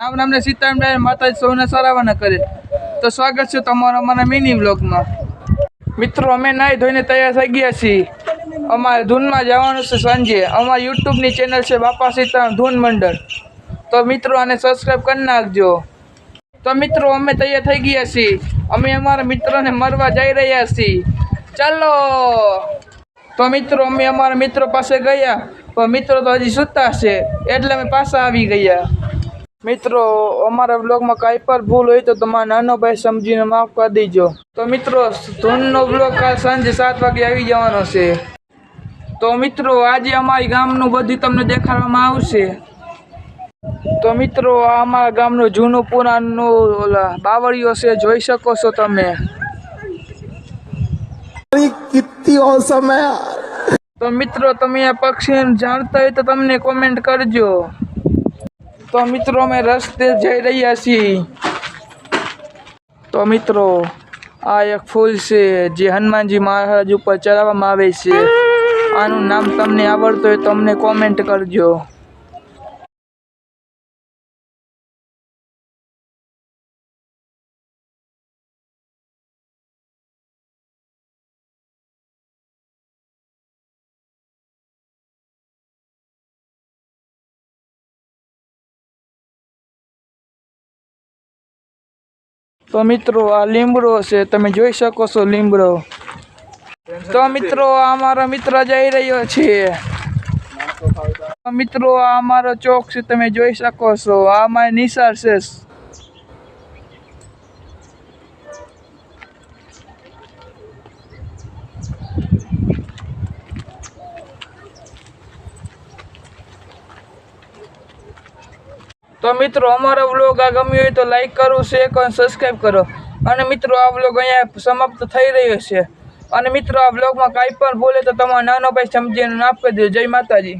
રામ નામને સીતારામ માતાજી સૌને સરાવના કરે. તો સ્વાગત છે તમારો અમારા મિની બ્લોગમાં મિત્રો, અમે નાહી ધોઈને તૈયાર થઈ ગયા છીએ. અમારે ધૂનમાં જવાનું છે સાંજે. અમારી યુટ્યુબની ચેનલ છે બાપા સીતારામ ધૂન મંડળ. તો મિત્રો, આને સબસ્ક્રાઈબ કરી નાખજો. તો મિત્રો, અમે તૈયાર થઈ ગયા છીએ. અમે અમારા મિત્રોને મરવા જઈ રહ્યા છીએ. ચાલો. તો મિત્રો, અમે અમારા મિત્રો પાસે ગયા. પણ મિત્રો તો હજી સૂતા છે. એટલે અમે પાછા આવી ગયા. મિત્રો અમારા બ્લોગમાં કંઈ પણ ભૂલ હોય તો તમારા નાનો ભાઈ સમજીને માફ કરી દેજો. તો મિત્રો ધૂનનો બ્લોગ કાલ સાંજે સાત વાગે આવી જવાનો છે. તો મિત્રો આજે અમારી ગામનું બધું તમને દેખાડવામાં આવશે. તો મિત્રો આ અમારા ગામનું જૂનું પુરાણનું ઓલા બાવળીઓ છે જોઈ શકો છો તમે. કેટલી ઓસમ તો મિત્રો તમે આ પક્ષી જાણતા હોય તો તમને કોમેન્ટ કરજો. તો મિત્રો, અમે રસ્તે જઈ રહ્યા છીએ. તો મિત્રો, આ એક ફૂલ છે જે હનુમાનજી મહારાજ ઉપર ચડાવવામાં આવે છે. આનું નામ તમને આવડતું હોય તો અમને કોમેન્ટ કરજો. તો મિત્રો, આ લીમડો છે. તમે જોઈ શકો છો લીમડો. તો મિત્રો, આ અમારો મિત્ર જઈ રહ્યો છે. મિત્રો, આ અમારો ચોક છે. તમે જોઈ શકો છો. આ મારી નિશાળ છે. તો મિત્રો, અમારો વ્લોગ આ ગમ્યો હોય તો લાઇક કરો શેર કરો સબસ્ક્રાઈબ કરો. અને મિત્રો, આ વ્લોગ અહીંયા સમાપ્ત થઈ રહ્યો છે. અને મિત્રો, આ વ્લોગમાં કાંઈ પણ બોલે તો તમારો નાનો ભાઈ સમજીને માફ કરી દો જય માતાજી.